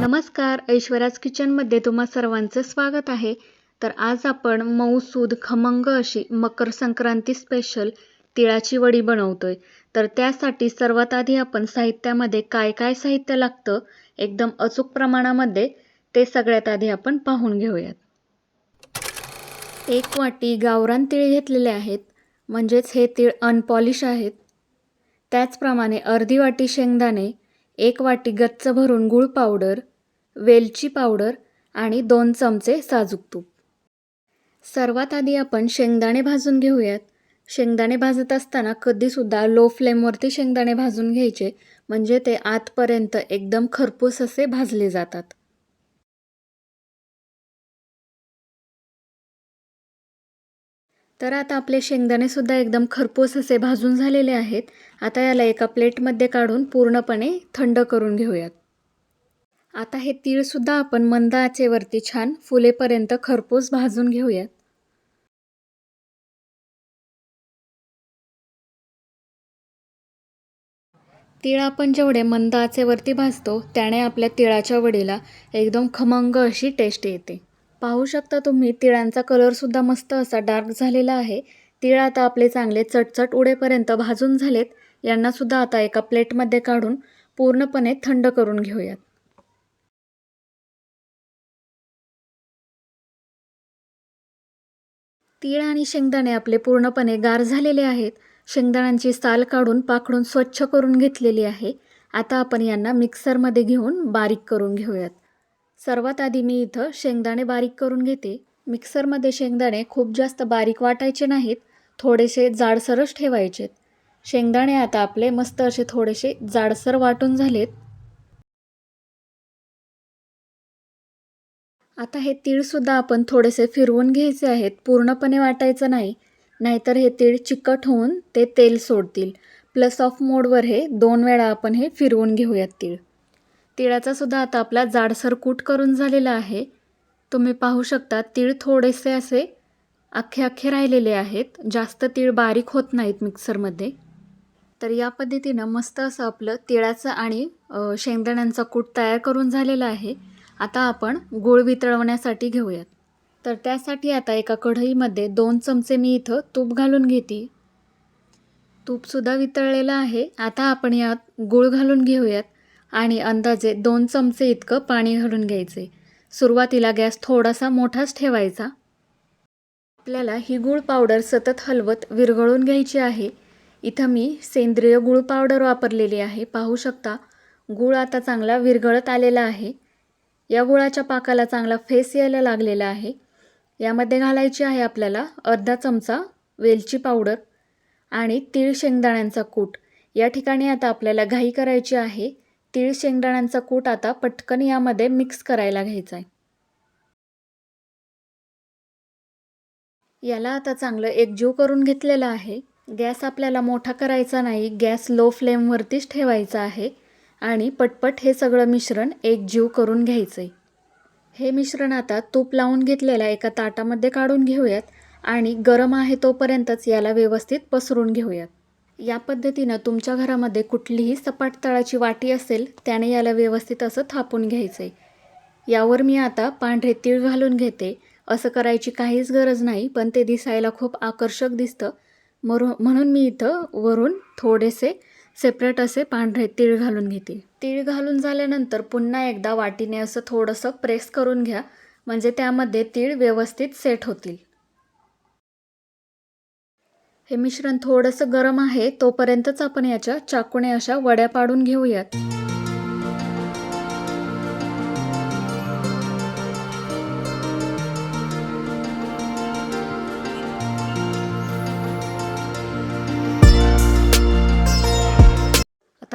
नमस्कार ऐश्वर्याज किचनमध्ये तुम्हा सर्वांचं स्वागत आहे. तर आज आपण मऊसूद खमंग अशी मकर संक्रांती स्पेशल तिळाची वडी बनवतोय. तर त्यासाठी सर्वात आधी आपण साहित्यामध्ये काय काय साहित्य लागतं एकदम अचूक प्रमाणामध्ये ते सगळ्यात आधी आपण पाहून घेऊयात. एक वाटी गावरान तीळ घेतलेले आहेत म्हणजेच हे तीळ अनपॉलिश आहेत. त्याचप्रमाणे अर्धी वाटी शेंगदाणे एक वाटी गच्च भरून गूळ पावडर वेलची पावडर आणि दोन चमचे साजूक तूप. सर्वात आधी आपण शेंगदाणे भाजून घेऊयात. शेंगदाणे भाजत असताना कधीसुद्धा लो फ्लेमवरती शेंगदाणे भाजून घ्यायचे म्हणजे ते आतपर्यंत एकदम खरपूस असे भाजले जातात. तर आता आपले शेंगदाणेसुद्धा एकदम खरपूस असे भाजून झालेले आहेत. आता याला एका प्लेटमध्ये काढून पूर्णपणे थंड करून घेऊयात. आता हे तीळसुद्धा आपण मंद आचेवरती छान फुलेपर्यंत खरपूस भाजून घेऊयात. तीळ आपण जेवढे मंद आचेवरती भाजतो त्याने आपल्या तिळाच्या वडीला एकदम खमंग अशी टेस्ट येते. पाहू शकता तुम्ही तिळांचा कलरसुद्धा मस्त असा डार्क झालेला आहे. तिळ आता आपले चांगले चटचट उडेपर्यंत भाजून झालेत. यांनासुद्धा आता एका प्लेटमध्ये काढून पूर्णपणे थंड करून घेऊयात. तीळ आणि शेंगदाणे आपले पूर्णपणे गार झालेले आहेत. शेंगदाण्यांची साल काढून पाखडून स्वच्छ करून घेतलेली आहे. आता आपण यांना मिक्सरमध्ये घेऊन बारीक करून घेऊयात. सर्वात आधी मी इथं शेंगदाणे बारीक करून घेते. मिक्सरमध्ये शेंगदाणे खूप जास्त बारीक वाटायचे नाहीत. थोडेसे जाडसरच ठेवायचेत. शेंगदाणे आता आपले मस्त असे थोडेसे जाडसर वाटून झालेत. आता हे तीळसुद्धा आपण थोडेसे फिरवून घ्यायचे आहेत. पूर्णपणे वाटायचं नाही. नाहीतर हे तीळ चिकट होऊन ते तेल सोडतील. प्लस ऑफ मोडवर हे दोन वेळा आपण हे फिरवून घेऊयात तीळ. तिळाचा सुद्धा आता आपला जाडसर कूट करून झालेला आहे. तुम्ही पाहू शकता तीळ थोडेसे असे अख्खे अख्खे राहिलेले आहेत. जास्त तीळ बारीक होत नाहीत मिक्सरमध्ये तर या पद्धतीनं मस्त असं आपलं तिळाचं आणि शेंगदाण्यांचा कूट तयार करून झालेला आहे. आता आपण गूळ वितळवण्यासाठी घेऊयात. तर त्यासाठी आता एका कढईमध्ये दोन चमचे मी इथं तूप घालून घेते. तूपसुद्धा वितळलेलं आहे. आता आपण यात गूळ घालून घेऊयात आणि अंदाजे दोन चमचे इतकं पाणी घालून घ्यायचे. सुरुवातीला गॅस थोडासा मोठाच ठेवायचा. आपल्याला ही गूळ पावडर सतत हलवत विरघळून घ्यायची आहे. इथं मी सेंद्रिय गूळ पावडर वापरलेली आहे. पाहू शकता गूळ आता चांगला विरघळत आलेला आहे. या गुळाच्या पाकाला चांगला फेस यायला लागलेला आहे. यामध्ये घालायची आहे आपल्याला अर्धा चमचा वेलची पावडर आणि तीळ शेंगदाण्यांचा कूट. या ठिकाणी आता आपल्याला घाई करायची आहे. तीळ शेंगदाण्यांचा कूट आता पटकन यामध्ये मिक्स करायला घ्यायचा आहे. याला आता चांगलं एकजीव करून घेतलेलं आहे. गॅस आपल्याला मोठा करायचा नाही. गॅस लो फ्लेमवरतीच ठेवायचा आहे. आणि पटपट हे सगळं मिश्रण एकजीव करून घ्यायचं. आहे हे मिश्रण आता तूप लावून घेतलेल्या एका ताटामध्ये काढून घेऊयात आणि गरम आहे तोपर्यंतच याला व्यवस्थित पसरून घेऊयात. या पद्धतीनं तुमच्या घरामध्ये कुठलीही सपाट तळाची वाटी असेल त्याने याला व्यवस्थित असं थापून घ्यायचं. आहे यावर मी आता पांढरे तीळ घालून घेते. असं करायची काहीच गरज नाही पण ते दिसायला खूप आकर्षक दिसतं. मरू म्हणून मी इथं वरून थोडेसे सेपरेट असे पांढरे तीळ घालून घेते. तीळ घालून झाल्यानंतर पुन्हा एकदा वाटीने असं थोडंसं प्रेस करून घ्या म्हणजे त्यामध्ये तीळ व्यवस्थित सेट होतील. हे मिश्रण थोडंसं गरम आहे तोपर्यंतच आपण याच्या चाकूने अशा वड्या पाडून घेऊयात.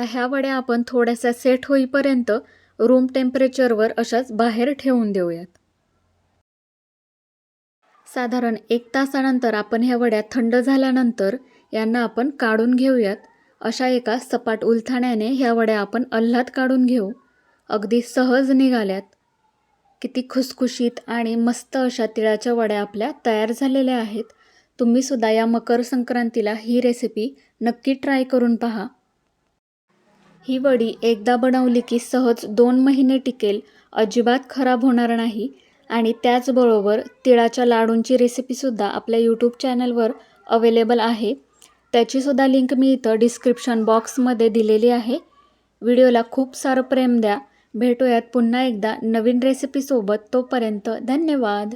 ह्या वड्या आपण थोड्याशा सेट होईपर्यंत रूम टेम्परेचरवर अशाच बाहेर ठेवून देऊयात. साधारण एक तासानंतर आपण ह्या वड्या थंड झाल्यानंतर यांना आपण काढून घेऊयात. अशा एका सपाट उलथाण्याने ह्या वड्या आपण अल्हात काढून घेऊ. अगदी सहज निघाल्यात. किती खुसखुशीत आणि मस्त अशा तिळाच्या वड्या आपल्या तयार झालेल्या आहेत. तुम्हीसुद्धा या मकर संक्रांतीला ही रेसिपी नक्की ट्राय करून पहा. ही वडी एकदा बनवली की सहज दोन महिने टिकेल अजिबात खराब होणार नाही. आणि त्याचबरोबर तिळाच्या लाडूंची रेसिपीसुद्धा आपल्या यूट्यूब चॅनलवर अवेलेबल आहे. त्याचीसुद्धा लिंक मी इथं डिस्क्रिप्शन बॉक्समध्ये दिलेली आहे. व्हिडिओला खूप सारं प्रेम द्या. भेटूयात पुन्हा एकदा नवीन रेसिपीसोबत तोपर्यंत धन्यवाद.